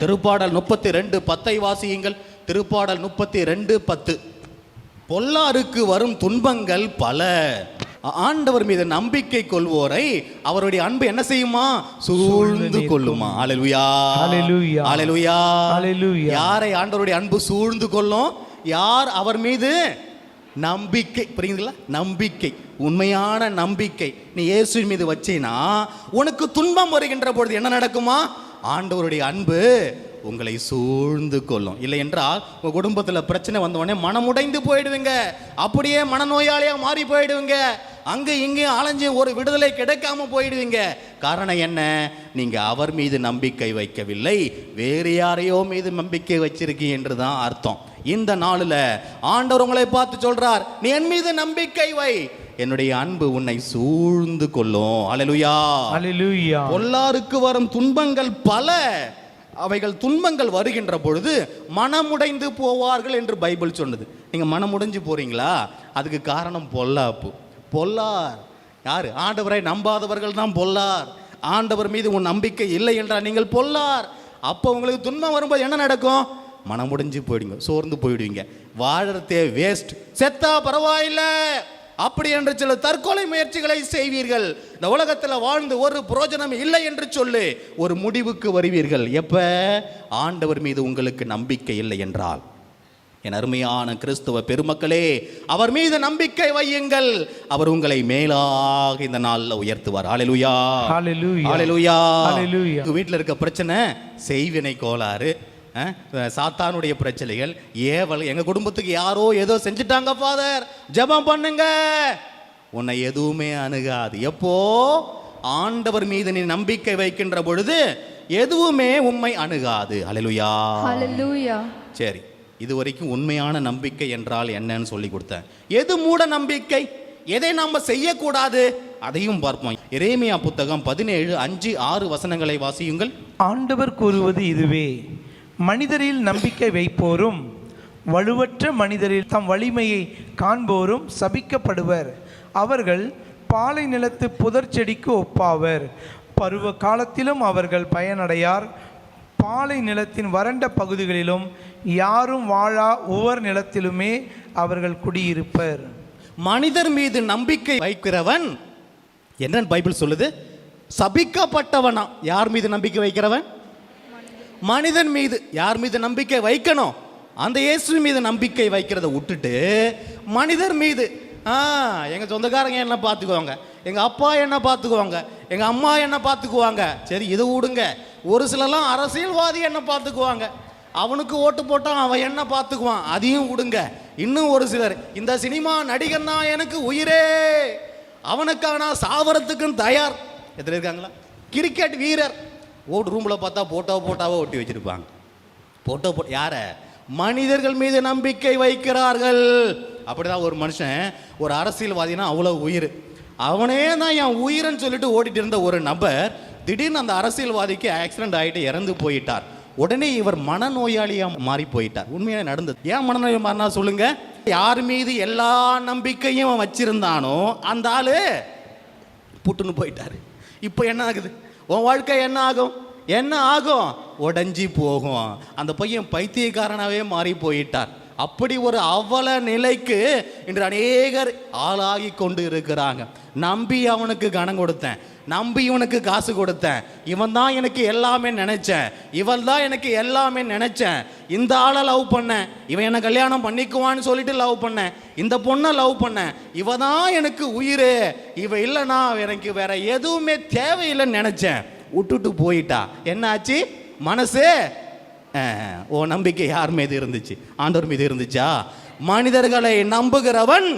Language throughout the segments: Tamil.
திருப்பாடல் முப்பத்தி ரெண்டு பத்தை வாசியுங்கள். திருப்பாடல் முப்பத்தி ரெண்டு பத்து. பொல்லாருக்கு வரும் துன்பங்கள் பல. ஆண்டவர் மீது நம்பிக்கை கொள்வோரை அவருடைய அன்பு என்ன செய்யுமா? சூழ்ந்து கொள்ளுமா. அலலுயா. அலலுயா. யாரை ஆண்டவருடைய அன்பு சூழ்ந்து கொள்ளும்? யார் அவர் மீது நம்பிக்கை? புரியுதுங்களா? நம்பிக்கை. உண்மையான நம்பிக்கை. நீ இயேசுவின் மீது வச்சீனா உனக்கு துன்பம் வருகின்ற பொழுது என்ன நடக்குமா? ஆண்டவருடைய அன்பு உங்களை சூழ்ந்து கொள்ளும். இல்லை என்றால் உங்கள் குடும்பத்தில் பிரச்சனை வந்தவொடனே மனமுடைந்து போயிடுவீங்க. அப்படியே மனநோயாளியாக மாறி போயிடுவீங்க. அங்கே இங்கேயும் அலைஞ்சு ஒரு விடுதலை கிடைக்காம போயிடுவீங்க. காரணம் என்ன? நீங்கள் அவர் மீது நம்பிக்கை வைக்கவில்லை. வேறு யாரையோ மீது நம்பிக்கை வச்சிருக்கீங்க என்று தான் அர்த்தம். இந்த நாளில் ஆண்டவர் உங்களை பார்த்து சொல்கிறார் நீ என் மீது நம்பிக்கை வை. என்னுடைய அன்பு உன்னை சூழ்ந்து கொள்ளும். அலலுயா ஹalleluya பொல்லாருக்கு வரும் துன்பங்கள் பல. அவைகள் துன்பங்கள் வருகின்ற பொழுது மனமுடைந்து போவார்கள் என்று பைபிள் சொன்னது. நீங்க மனமுடைஞ்சு போறீங்களா? அதுக்கு காரணம் பொல்லாப்பு. பொல்லார். யாரு? ஆண்டவரை நம்பாதவர்கள் தான் பொல்லார். ஆண்டவர் மீது உன் நம்பிக்கை இல்லை என்றால் நீங்கள் பொல்லார். அப்போ உங்களுக்கு துன்பம் வரும்போது என்ன நடக்கும்? மனமுடைஞ்சு போயிடுங்க. சோர்ந்து போயிடுவீங்க. வாழறதே வேஸ்ட் செத்தா பரவாயில்லை. அப்படி என்று சில தற்கொலை முயற்சிகளை செய்வீர்கள். இந்த உலகத்தில் வாழ்ந்து ஒரு புரோஜனம் இல்லை என்று சொல்லு ஒரு முடிவுக்கு வருவீர்கள். எப்ப? ஆண்டவர் மீது உங்களுக்கு நம்பிக்கை இல்லை என்றால். என் அருமையான கிறிஸ்துவ பெருமக்களே அவர் மீது நம்பிக்கை வையுங்கள். அவர் உங்களை மேலாக இந்த நாளில் உயர்த்துவார். ஹalleluya உங்க வீட்டில் இருக்க பிரச்சனை செய்வினை கோளாறு. சாத்தானுடைய பிரச்சனைகள் ஏவல் எங்க குடும்பத்துக்கு யாரோ ஏதோ செஞ்சுட்டாங்க ஃபாதர் ஜெபம் பண்ணுங்க. உன்னை எதுவுமே அணுகாது. எப்போ? ஆண்டவர் மீது நீ நம்பிக்கை வைக்கின்ற பொழுது எதுவுமே உண்மை அணுகாது. அலலுயா Hallelujah. சரி இது வரைக்கும் உண்மையான நம்பிக்கை என்றால் என்னன்னு சொல்லி கொடுத்தேன். எது மூட நம்பிக்கை? எதை நாம் செய்யக்கூடாது? அதையும் பார்ப்போம். எரேமியா புத்தகம் பதினேழு அஞ்சு ஆறு வசனங்களை வாசியுங்கள். ஆண்டவர் கூறுவது இதுவே. மனிதரில் நம்பிக்கை வைப்போரும் வலுவற்ற மனிதரில் தம் வலிமையை காண்போரும் சபிக்கப்படுவர். அவர்கள் பாலை நிலத்து புதர் செடிக்கு ஒப்பாவர். பருவ காலத்திலும் அவர்கள் பயனடையார். பாலை நிலத்தின் வறண்ட பகுதிகளிலும் யாரும் வாழா உவர் நிலத்திலுமே அவர்கள் குடியிருப்பர். மனிதர் மீது நம்பிக்கை வைக்கிறவன் என்னன்னு பைபிள் சொல்லுது சபிக்கப்பட்டவனா? யார் மீது நம்பிக்கை வைக்கிறவன்? மனிதன் மீது யார் மீது நம்பிக்கை வைக்கணும்? அந்த இயேசு மீது நம்பிக்கை வைக்கிறத விட்டுட்டு மனிதர் மீது ஆ எங்கள் சொந்தக்காரங்க என்ன பார்த்துக்குவாங்க? எங்கள் அப்பா என்ன பார்த்துக்குவாங்க? எங்கள் அம்மா என்ன பார்த்துக்குவாங்க? சரி இது விடுங்க. ஒரு சிலர்லாம் அரசியல்வாதி என்ன பார்த்துக்குவாங்க? அவனுக்கு ஓட்டு போட்டான் அவன் என்ன பார்த்துக்குவான்? அதையும் விடுங்க. இன்னும் ஒரு சிலர் இந்த சினிமா நடிகன் தான் எனக்கு உயிரே. அவனுக்காக நான் தயார். எத்தனை இருக்காங்களா? கிரிக்கெட் வீரர். ஓட்டு ரூமில் பார்த்தா போட்டோ போட்டாவோ ஒட்டி வச்சுருப்பாங்க. போட்டோ போ யாரை? மனிதர்கள் மீது நம்பிக்கை வைக்கிறார்கள். அப்படிதான் ஒரு மனுஷன் ஒரு அரசியல்வாதினா அவ்வளோ உயிர். அவனே தான் என் உயிர்னு சொல்லிட்டு ஓடிட்டு இருந்த ஒரு நபர் திடீர்னு அந்த அரசியல்வாதிக்கு ஆக்சிடென்ட் ஆகிட்டு இறந்து போயிட்டார். உடனே இவர் மனநோயாளியாக மாறி போயிட்டார். உண்மையாக நடந்தது. ஏன் மனநோய் மாறினா சொல்லுங்க. யார் மீது எல்லா நம்பிக்கையும் வச்சிருந்தானோ அந்த ஆளு புட்டுன்னு போயிட்டார். இப்போ என்ன ஆகுது? உன் வாழ்க்கை என்ன ஆகும்? என்ன ஆகும்? உடஞ்சி போகும். அந்த பையன் பைத்தியக்காரனாகவே மாறி போயிட்டார். அப்படி ஒரு அவல நிலைக்கு இன்று அநேகர் ஆளாகி கொண்டு இருக்கிறாங்க. நம்பி அவனுக்கு கனம் கொடுத்தேன் நம்பி இவனுக்கு காசு கொடுத்தேன். இவன் தான் எனக்கு எல்லாமே நினைச்சேன். இவள் தான் எனக்கு எல்லாமே நினைச்சேன். இந்த ஆளை லவ் பண்ணேன். இவன் என்ன கல்யாணம் பண்ணிக்குவான்னு சொல்லிட்டு லவ் பண்ணேன். இந்த பொண்ணை லவ் பண்ணேன். இவ தான் எனக்கு உயிர். இவ இல்லைனா எனக்கு வேற எதுவுமே தேவையில்லைன்னு நினைச்சேன். விட்டுட்டு போயிட்டா. என்னாச்சு? மனசு ஓ நம்பிக்கை யார் மீது இருந்துச்சு? ஆண்டவர் மீது இருந்துச்சா? மனிதர்களை நம்புகிறவன்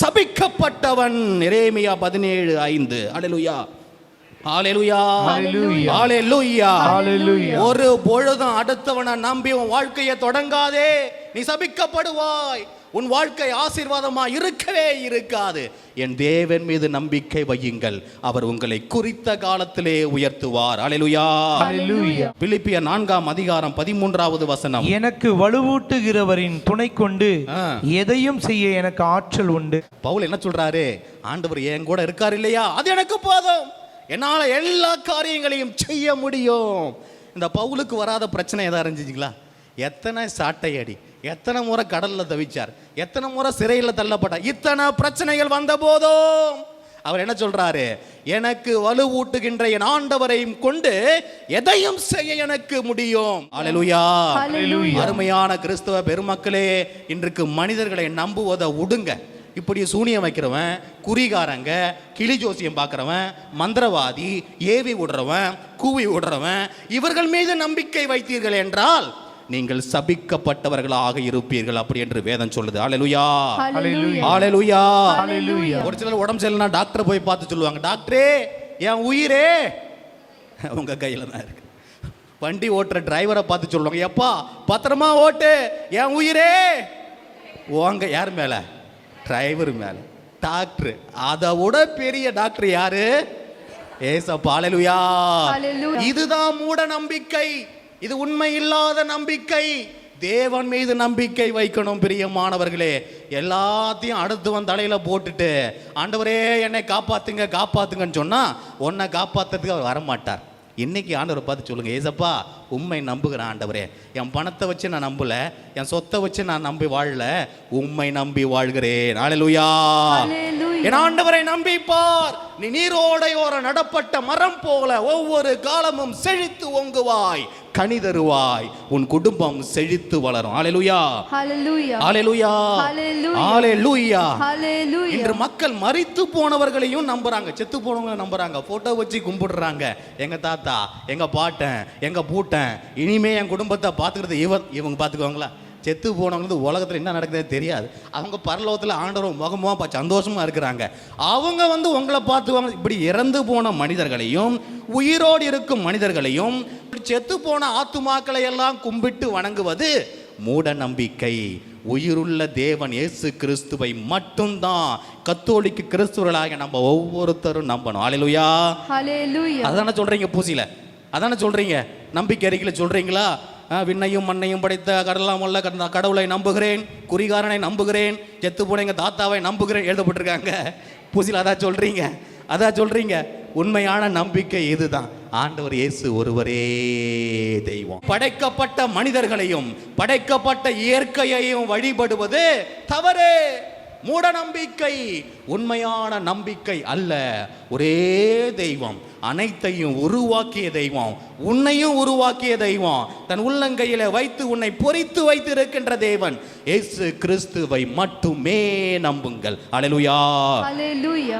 சபிக்கப்பட்டவன். எரேமியா பதினேழு ஐந்து. அடலுயா ஒரு பொழுதும் அடுத்தவனை நம்பி உன் வாழ்க்கையை தொடங்காதே. நீ சபிக்கப்படுவாய். உன் வாழ்க்கை ஆசீர்வாதமா இருக்கவே இருக்காது. என் தேவன் மீது நம்பிக்கை வையுங்கள். அவர் உங்களை குறித்த காலத்திலே உயர்த்துவார். Hallelujah. பிலிப்பிய நான்காம் அதிகாரம் பதிமூன்றாவது வசனம். எனக்கு வலுவூட்டுகிறவரின் துணை கொண்டு. எதையும் செய்ய எனக்கு ஆற்றல் உண்டு. பவுல் என்ன சொல்றாரு? ஆண்டவர் என் கூட இருக்கார் இல்லையா? அது எனக்கு போதும். என்னால எல்லா காரியங்களையும் செய்ய முடியும். இந்த பவுலுக்கு வராத பிரச்சனை எதா இருந்துச்சுங்களா? எத்தனை சாட்டை அடி எத்தனை முறை கடல்ல தவிச்சார் எத்தனை முறை சிறையில் தள்ளப்பட்டார் இத்தனை பிரச்சனைகள் வந்த போதும். அவர் என்ன சொல்றாரு? எனக்கு வலுவூட்டுகின்ற என் ஆண்டவரையும் கொண்டு எதையும் செய்ய எனக்கு முடியும். அருமையான கிறிஸ்தவ பெருமக்களே இன்றைக்கு மனிதர்களை நம்புவதை விடுங்க இப்படி சூனியம் வைக்கிறவன் குறிகாரங்க கிளி ஜோசியம் பார்க்குறவன் மந்திரவாதி ஏவி விடுறவன் கூவி விடுறவன் இவர்கள் மீது நம்பிக்கை வைத்தீர்கள் என்றால் நீங்கள் சபிக்கப்பட்டவர்களாக இருப்பீர்கள் அப்படி என்று வேதம் சொல்லுது. ஆலலுயா. ஆலலுயா. ஒரு சிலர் உடம்பு சரியில்லைனா டாக்டரை போய் பார்த்து சொல்லுவாங்க. டாக்டரே என் உயிரே. உங்க கையில தான் இருக்கு. வண்டி ஓட்டுற டிரைவரை பார்த்து சொல்லுவாங்க. எப்பா பத்திரமா ஓட்டு என் உயிரே. உங்க யார் மேல? டிரைவர் மேல. டாக்டர் அதை விட பெரிய டாக்டர் யாரு? ஏசப்பா ஹalleluya Hallelujah. இதுதான் மூட நம்பிக்கை. இது உண்மை இல்லாத நம்பிக்கை. தேவன் மீது நம்பிக்கை வைக்கணும் பிரியமானவர்களே எல்லாத்தையும் அடுத்து வந்து தலையில போட்டுட்டு ஆண்டவரே என்னை காப்பாத்துங்க காப்பாத்துங்கன்னு சொன்னா உன்னை காப்பாத்துறதுக்கு அவர் வரமாட்டார். இன்னைக்கு ஆண்டவரை பார்த்து சொல்லுங்க ஏசப்பா உண்மை நம்புகிறேன் ஆண்டவரே. என் பணத்தை வச்சு நான் நம்பல என் சொத்தை வச்சு நான் நம்பி வாழல உண்மை நம்பி வாழ்கிறேன். Hallelujah. என் ஆண்டவரை நம்பிப்பார். நீ நீரோடையோர நடப்பட்ட மரம் போல ஒவ்வொரு காலமும் செழித்து ஓங்குவாய். கனி தருவாய். உன் குடும்பம் செழித்து வளரும். Hallelujah. ஹalleluya Hallelujah. இன்று மக்கள் மரித்து போனவர்களையும் நம்புறாங்க. செத்து போனவங்களை நம்புறாங்க. போட்டோ வச்சு கும்பிடுறாங்க. எங்க தாத்தா எங்க பாட்டன் எங்க பூட்டன் இனிமே என் குடும்பத்தை பார்த்துக்கிறது இவன். இவங்க பார்த்துக்குவாங்களா? செத்து போனவங்களுக்கு உலகத்தில் என்ன நடக்குதுன்னு தெரியாது. அவங்க பரலோகத்தில் ஆண்டவர் முகமாக பா சந்தோஷமா இருக்கிறாங்க. அவங்க வந்து உங்களை பார்த்துவாங்க இப்படி இறந்து போன மனிதர்களையும் உயிரோடு இருக்கும் மனிதர்களையும் இப்படி செத்து போன ஆத்துமாக்களை எல்லாம் கும்பிட்டு வணங்குவது மூட நம்பிக்கை. உயிருள்ள தேவன் இயேசு கிறிஸ்துவை மட்டும்தான் கத்தோலிக்க கிறிஸ்துவர்களாக நம்ம ஒவ்வொருத்தரும் நம்பணும். Hallelujah Hallelujah. அதானே சொல்றீங்க பூசில அதானே சொல்றீங்க? நம்பிக்கை அறிக்கையில் சொல்றீங்களா? விண்ணையும் மண்ணையும் படைத்த கடலாம் கட- கடவுளை நம்புகிறேன் குறிகாரனை நம்புகிறேன் செத்து போன எங்க தாத்தாவை நம்புகிறேன் எழுதப்பட்டிருக்காங்க. பூசில அதான் சொல்றீங்க. அதான் சொல்றீங்க. உண்மையான நம்பிக்கை இதுதான். ஆண்டவர் இயேசு ஒருவரே தெய்வம். படைக்கப்பட்ட மனிதர்களையும் படைக்கப்பட்ட இயற்கையையும் வழிபடுவது தவறு. மூட நம்பிக்கை உண்மையான நம்பிக்கை அல்ல. ஒரே தெய்வம் அனைத்தையும் உருவாக்கிய தெய்வம் உன்னையும் உருவாக்கிய தெய்வம். தன் உள்ளங்கையில வைத்து உன்னை பொறித்து வைத்திருக்கின்ற தேவன். இயேசு கிறிஸ்துவை மட்டுமே நம்புங்கள். Hallelujah.